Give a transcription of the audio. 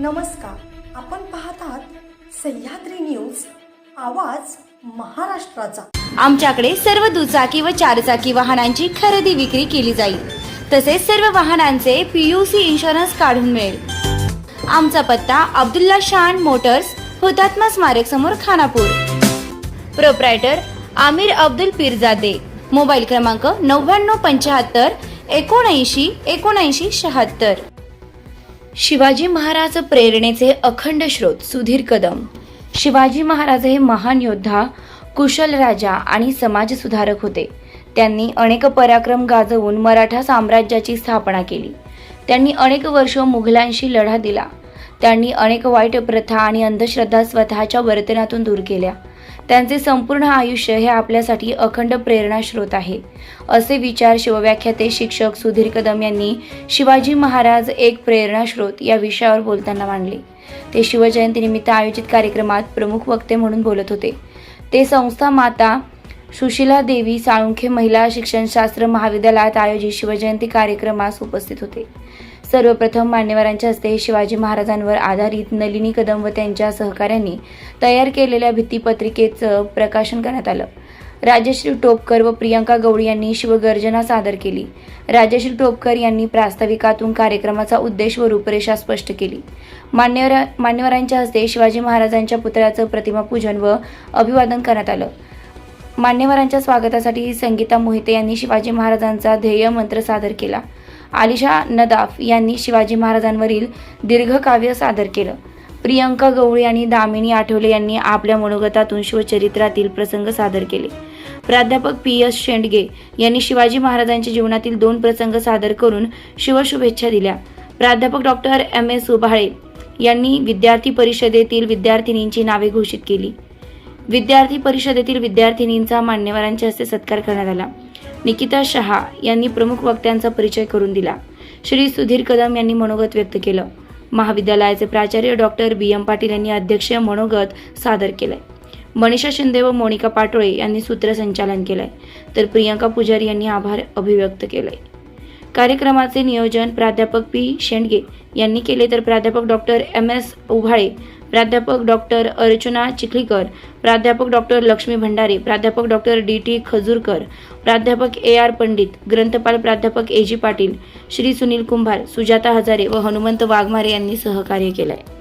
नमस्कार. आपण पाहतात सह्याद्री न्यूज आवाज महाराष्ट्राचा. आमच्याकडे सर्व दुचाकी व चारचाकी वाहनांची खरेदी विक्री केली जाईल. तसेच सर्व वाहनांचे पीयूसी इन्शुरन्स काढून मिळेल. आमचा पत्ता अब्दुल्ला शान मोटर्स हुतात्मा स्मारक समोर खानापूर. प्रोप्रायटर आमिर अब्दुल पीरजादे. मोबाईल क्रमांक नव्याण्णव पंच्याहत्तर एकोणऐंशी एकोणऐंशी शहात्तर. शिवाजी महाराज प्रेरणेचे अखंड स्रोत सुधीर कदम. शिवाजी महाराज हे महान योद्धा कुशल राजा आणि समाजसुधारक होते. त्यांनी अनेक पराक्रम गाजवून मराठा साम्राज्याची स्थापना केली. त्यांनी अनेक वर्ष मुघलांशी लढा दिला. त्यांनी अनेक वाईट प्रथा आणि अंधश्रद्धा स्वतःच्या वर्तनातून दूर केल्या. त्यांचे संपूर्ण आयुष्य हे आपल्यासाठी अखंड प्रेरणास्रोत आहे असे विचार शिवव्याख्याते शिक्षक सुधीर कदम यांनी शिवाजी महाराज एक प्रेरणास्रोत या विषयावर बोलताना मांडले. ते शिवजयंतीनिमित्त आयोजित कार्यक्रमात प्रमुख वक्ते म्हणून बोलत होते. ते संस्था माता सुशीला देवी साळुंखे महिला शिक्षणशास्त्र महाविद्यालयात आयोजित शिवजयंती कार्यक्रमास उपस्थित होते. सर्वप्रथम मान्यवरांच्या हस्ते शिवाजी महाराजांवर आधारित नलिनी कदम व त्यांच्या सहकाऱ्यांनी तयार केलेल्या भित्तीपत्रिकेचं प्रकाशन करण्यात आलं. राजश्री टोपकर व प्रियंका गवळी यांनी शिवगर्जना सादर केली. राजश्री टोपकर यांनी प्रास्ताविकातून कार्यक्रमाचा उद्देश व रूपरेषा स्पष्ट केली. मान्यवर मान्यवरांच्या हस्ते शिवाजी महाराजांच्या पुतळ्याचं प्रतिमापूजन व अभिवादन करण्यात आलं. मान्यवरांच्या स्वागतासाठी संगीता मोहिते यांनी शिवाजी महाराजांचा ध्येय मंत्र सादर केला. आलिशा नदाफ यांनी शिवाजी महाराजांवरील दीर्घकाव्य सादर केलं. प्रियंका गवळी आणि दामिनी आठवले यांनी आपल्या मनोगतातून शिवचरित्रातील प्रसंग सादर केले. प्राध्यापक पी एस शेंडगे यांनी शिवाजी महाराजांच्या जीवनातील दोन प्रसंग सादर करून शिवशुभेच्छा दिल्या. प्राध्यापक डॉक्टर एम एस उभाळे यांनी विद्यार्थी परिषदेतील विद्यार्थिनींची नावे घोषित केली. विद्यार्थी परिषदेतील विद्यार्थिनींचा मान्यवरांच्या हस्ते सत्कार करण्यात आला. निकिता शहा यांनी प्रमुख वक्त्यांचा परिचय करून दिला. श्री सुधीर कदम यांनी मनोगत व्यक्त केलं. महाविद्यालयाचे प्राचार्य डॉक्टर बी. एम. पाटील यांनी अध्यक्षीय मनोगत सादर केलंय. मनीषा शिंदे व मोनिका पाटोळे यांनी सूत्रसंचालन केलंय. तर प्रियंका पुजारी यांनी आभार अभिव्यक्त केलंय. कार्यक्रमाचे नियोजन प्राध्यापक पी. शेंडगे यांनी केले. तर प्राध्यापक डॉक्टर एम. एस. उभाळे प्राध्यापक डॉक्टर अर्चना चिखलीकर प्राध्यापक डॉक्टर लक्ष्मी भंडारे प्राध्यापक डॉक्टर डी. टी. खजूरकर प्राध्यापक ए. आर. पंडित ग्रंथपाल प्राध्यापक ए. जी. पाटील श्री सुनील कुंभार सुजाता हजारे व हनुमंत वाघमारे यांनी सहकार्य केलं आहे